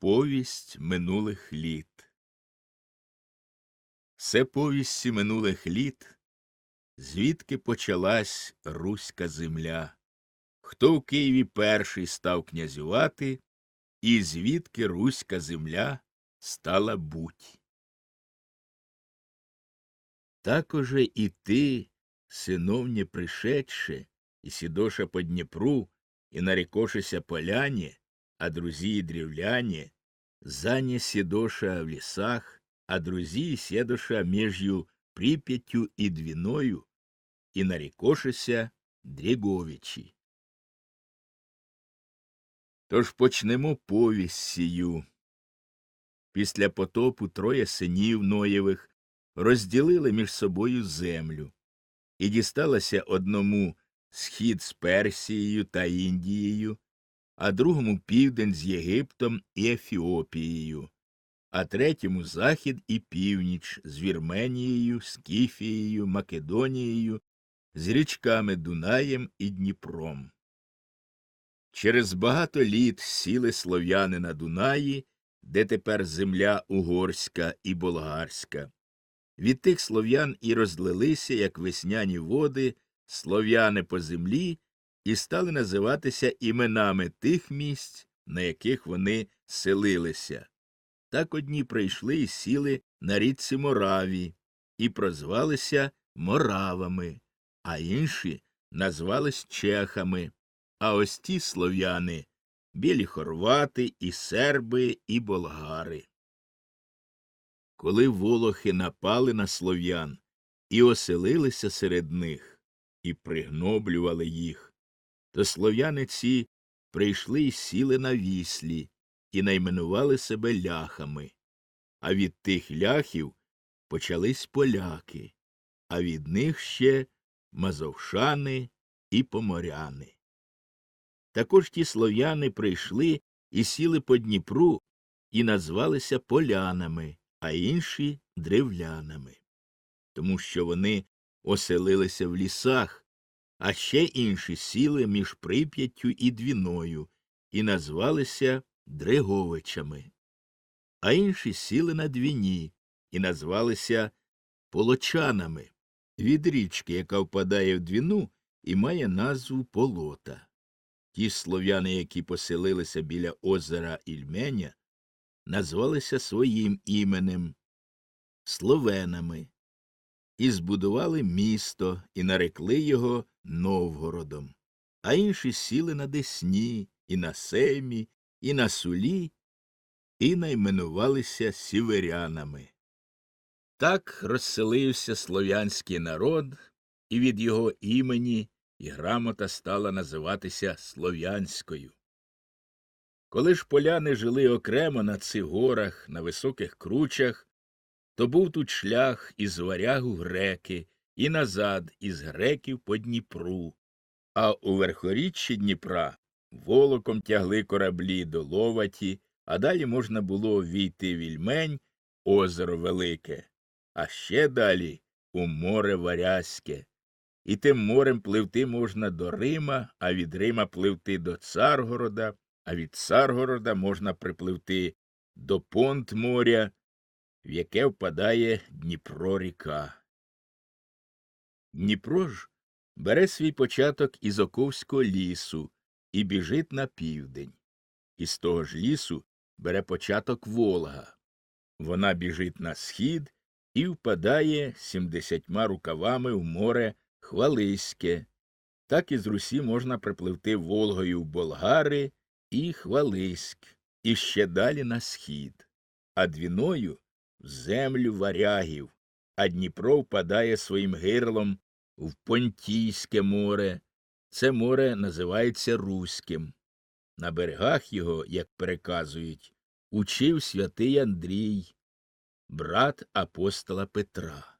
Повість минулих літ. Це повісті минулих літ, звідки почалась руська земля, хто в Києві перший став князювати, і звідки руська земля стала буть. Такоже і ти, синовнє пришедше, і сідоша по Дніпру, і нарікошися поляні, а друзі древляне, заня сідоша в лісах, а друзі сідоша міжю Прип'яттю і Двіною, і нарікошися Дріговичі. Тож почнемо повість сію. Після потопу троє синів Ноєвих розділили між собою землю, і дісталося одному схід з Персією та Індією, а другому південь з Єгиптом і Ефіопією, а третьому захід і північ з Вірменією, Скіфією, Македонією, з річками Дунаєм і Дніпром. Через багато літ сіли слов'яни на Дунаї, де тепер земля угорська і болгарська. Від тих слов'ян і розлилися, як весняні води, слов'яни по землі і стали називатися іменами тих місць, на яких вони селилися. Так одні прийшли і сіли на річці Мораві і прозвалися Моравами, а інші назвались чехами, а ось ті слов'яни білі хорвати, і серби, і болгари. Коли волохи напали на слов'ян і оселилися серед них, і пригноблювали їх, то слов'яни ці прийшли й сіли на віслі і найменували себе ляхами, а від тих ляхів почались поляки, а від них ще мазовшани і поморяни. Також ті слов'яни прийшли і сіли по Дніпру і назвалися полянами, а інші древлянами, тому що вони оселилися в лісах, а ще інші сіли між Прип'яттю і Двіною і назвалися Дриговичами, а інші сіли на двіні і назвалися Полочанами від річки, яка впадає в двіну і має назву Полота. Ті слов'яни, які поселилися біля озера Ільменя, назвалися своїм іменем Словенами і збудували місто і нарекли його Новгородом, а інші сіли на Десні, і на Семі, і на Сулі, і найменувалися сіверянами. Так розселився слов'янський народ, і від його імені і грамота стала називатися Слов'янською. Коли ж поляни жили окремо на цих горах, на високих кручах, то був тут шлях із варягу греки і назад із греків по Дніпру, а у верхоріччі Дніпра волоком тягли кораблі до Ловаті, а далі можна було війти в Ільмень, озеро Велике, а ще далі у море Варязьке. І тим морем пливти можна до Рима, а від Рима пливти до Царгорода, а від Царгорода можна припливти до понт моря, в яке впадає Дніпро ріка. Дніпро ж бере свій початок із Оковського лісу і біжить на південь. Із того ж лісу бере початок Волга. Вона біжить на схід і впадає сімдесятьма рукавами в море Хвалиське. Так із Русі можна припливти Волгою в Болгари і Хвалиськ, і ще далі на схід, а двіною в землю варягів, а Дніпро впадає своїм гирлом в Понтійське море. Це море називається Руським. На берегах його, як переказують, учив святий Андрій, брат апостола Петра.